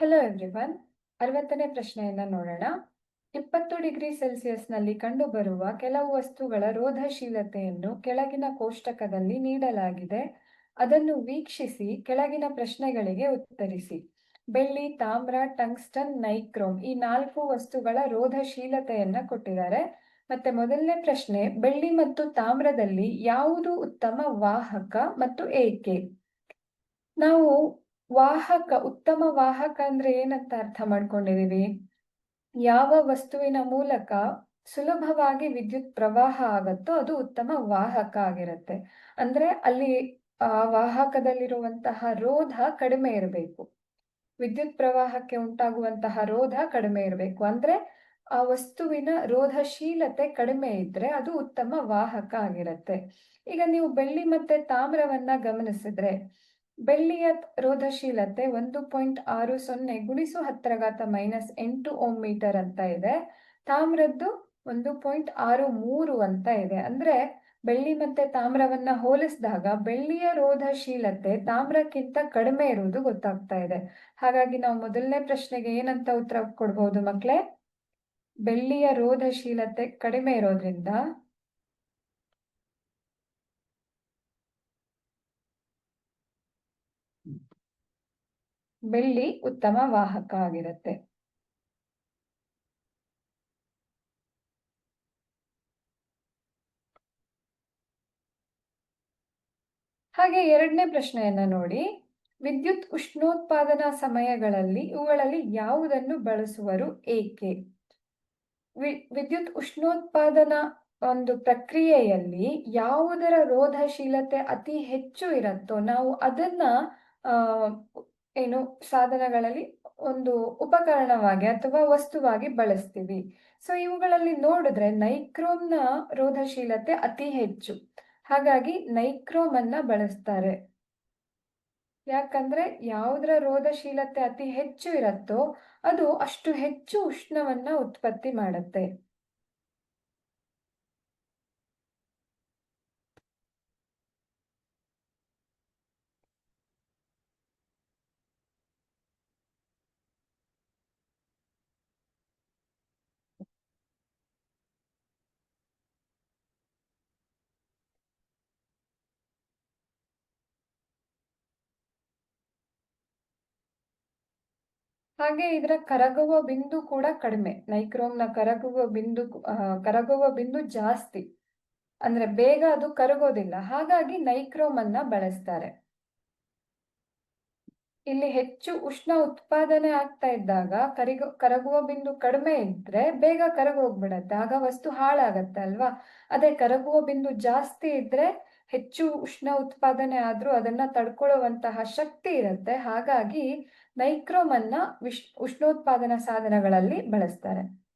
Hello everyone ಅರವತ್ತನೇ ಪ್ರಶ್ನೆಯನ್ನ ನೋಡೋಣ. ಇಪ್ಪತ್ತು ಡಿಗ್ರಿ ಸೆಲ್ಸಿಯಸ್ನಲ್ಲಿ ಕಂಡುಬರುವ ಕೆಲವು ವಸ್ತುಗಳ ರೋಧಶೀಲತೆಯನ್ನು ಕೆಳಗಿನ ಕೋಷ್ಟಕದಲ್ಲಿ ನೀಡಲಾಗಿದೆ. ಅದನ್ನು ವೀಕ್ಷಿಸಿ, ಕೆಳಗಿನ ಪ್ರಶ್ನೆಗಳಿಗೆ ಉತ್ತರಿಸಿ. ಬೆಳ್ಳಿ, ತಾಮ್ರ, ಟಂಗ್ಸ್ಟನ್, ನೈಕ್ರೋಮ್ ಈ ನಾಲ್ಕು ವಸ್ತುಗಳ ರೋಧಶೀಲತೆಯನ್ನ ಕೊಟ್ಟಿದ್ದಾರೆ. ಮತ್ತೆ ಮೊದಲನೇ ಪ್ರಶ್ನೆ, ಬೆಳ್ಳಿ ಮತ್ತು ತಾಮ್ರದಲ್ಲಿ ಯಾವುದು ಉತ್ತಮ ವಾಹಕ ಮತ್ತು ಏಕೆ? ನಾವು ವಾಹಕ, ಉತ್ತಮ ವಾಹಕ ಅಂದ್ರೆ ಏನಂತ ಅರ್ಥ ಮಾಡ್ಕೊಂಡಿದೀವಿ ಯಾವ ವಸ್ತುವಿನ ಮೂಲಕ ಸುಲಭವಾಗಿ ವಿದ್ಯುತ್ ಪ್ರವಾಹ ಆಗತ್ತೋ ಅದು ಉತ್ತಮ ವಾಹಕ ಆಗಿರುತ್ತೆ. ಅಂದ್ರೆ ಅಲ್ಲಿ ಆ ವಾಹಕದಲ್ಲಿರುವಂತಹ ರೋಧ ಕಡಿಮೆ ಇರಬೇಕು. ವಿದ್ಯುತ್ ಪ್ರವಾಹಕ್ಕೆ ಉಂಟಾಗುವಂತಹ ರೋಧ ಕಡಿಮೆ ಇರಬೇಕು. ಅಂದ್ರೆ ಆ ವಸ್ತುವಿನ ರೋಧಶೀಲತೆ ಕಡಿಮೆ ಇದ್ರೆ ಅದು ಉತ್ತಮ ವಾಹಕ ಆಗಿರುತ್ತೆ. ಈಗ ನೀವು ಬೆಳ್ಳಿ ಮತ್ತೆ ತಾಮ್ರವನ್ನ ಗಮನಿಸಿದ್ರೆ ಬೆಳ್ಳಿಯ ರೋಧಶೀಲತೆ ಒಂದು ಪಾಯಿಂಟ್ ಆರು ಸೊನ್ನೆ ಗುಣಿಸು ಹತ್ತರಘಾತ ಮೈನಸ್ ಎಂಟು ಓಮ್ ಮೀಟರ್ ಅಂತ ಇದೆ. ತಾಮ್ರದ್ದು ಒಂದು ಪಾಯಿಂಟ್ ಆರು ಮೂರು ಅಂತ ಇದೆ. ಅಂದ್ರೆ ಬೆಳ್ಳಿ ಮತ್ತೆ ತಾಮ್ರವನ್ನ ಹೋಲಿಸಿದಾಗ ಬೆಳ್ಳಿಯ ರೋಧಶೀಲತೆ ತಾಮ್ರಕ್ಕಿಂತ ಕಡಿಮೆ ಇರುವುದು ಗೊತ್ತಾಗ್ತಾ ಇದೆ. ಹಾಗಾಗಿ ನಾವು ಮೊದಲನೇ ಪ್ರಶ್ನೆಗೆ ಏನಂತ ಉತ್ತರ ಕೊಡ್ಬೋದು ಮಕ್ಳೇ? ಬೆಳ್ಳಿಯ ರೋಧಶೀಲತೆ ಕಡಿಮೆ ಇರೋದ್ರಿಂದ ಬೆಳ್ಳಿ ಉತ್ತಮ ವಾಹಕ ಆಗಿರುತ್ತೆ ಹಾಗೆ ಎರಡನೇ ಪ್ರಶ್ನೆಯನ್ನ ನೋಡಿ. ವಿದ್ಯುತ್ ಉಷ್ಣೋತ್ಪಾದನಾ ಸಮಯಗಳಲ್ಲಿ ಇವುಗಳಲ್ಲಿ ಯಾವುದನ್ನು ಬಳಸುವರು ಏಕೆ? ವಿದ್ಯುತ್ ಉಷ್ಣೋತ್ಪಾದನಾ ಒಂದು ಪ್ರಕ್ರಿಯೆಯಲ್ಲಿ ಯಾವುದರ ರೋಧಶೀಲತೆ ಅತಿ ಹೆಚ್ಚು ಇರುತ್ತೋ ನಾವು ಅದನ್ನ ಏನು ಸಾಧನಗಳಲ್ಲಿ ಒಂದು ಉಪಕರಣವಾಗಿ ಅಥವಾ ವಸ್ತುವಾಗಿ ಬಳಸ್ತೀವಿ. ಸೊ ಇವುಗಳಲ್ಲಿ ನೋಡಿದ್ರೆ ನೈಕ್ರೋಮ್ನ ರೋಧಶೀಲತೆ ಅತಿ ಹೆಚ್ಚು. ಹಾಗಾಗಿ ನೈಕ್ರೋಮ್ ಅನ್ನ ಬಳಸ್ತಾರೆ. ಯಾಕಂದ್ರೆ ಯಾವುದರ ರೋಧಶೀಲತೆ ಅತಿ ಹೆಚ್ಚು ಇರತ್ತೋ ಅದು ಅಷ್ಟು ಹೆಚ್ಚು ಉಷ್ಣವನ್ನ ಉತ್ಪತ್ತಿ ಮಾಡುತ್ತೆ. ಹಾಗೆ ಇದರ ಕರಗುವ ಬಿಂದು ಕೂಡ ಕಡಿಮೆ. ನೈಕ್ರೋಮ್ನ ಕರಗುವ ಬಿಂದು ಕರಗುವ ಬಿಂದು ಜಾಸ್ತಿ. ಅಂದ್ರೆ ಬೇಗ ಅದು ಕರಗೋದಿಲ್ಲ. ಹಾಗಾಗಿ ನೈಕ್ರೋಮ್ ಅನ್ನ ಬಳಸ್ತಾರೆ. ಇಲ್ಲಿ ಹೆಚ್ಚು ಉಷ್ಣ ಉತ್ಪಾದನೆ ಆಗ್ತಾ ಇದ್ದಾಗ ಕರಿಗು, ಕರಗುವ ಬಿಂದು ಕಡಿಮೆ ಇದ್ರೆ ಬೇಗ ಕರಗೋಗ್ಬಿಡತ್ತೆ. ಆಗ ವಸ್ತು ಹಾಳಾಗತ್ತೆ ಅಲ್ವಾ? ಅದೇ ಕರಗುವ ಬಿಂದು ಜಾಸ್ತಿ ಇದ್ರೆ ಹೆಚ್ಚು ಉಷ್ಣ ಉತ್ಪಾದನೆ ಆದ್ರೂ ಅದನ್ನ ತಡ್ಕೊಳ್ಳುವಂತಹ ಶಕ್ತಿ ಇರುತ್ತೆ. ಹಾಗಾಗಿ ನೈಕ್ರೋಮ್ ಅನ್ನ ವಿಶ್ ಉಷ್ಣೋತ್ಪಾದನಾ ಸಾಧನಗಳಲ್ಲಿ ಬಳಸ್ತಾರೆ.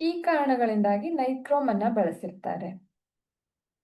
ಈ ಕಾರಣಗಳಿಂದಾಗಿ ನೈಕ್ರೋಮ್ ಅನ್ನ ಬಳಸಿರ್ತಾರೆ.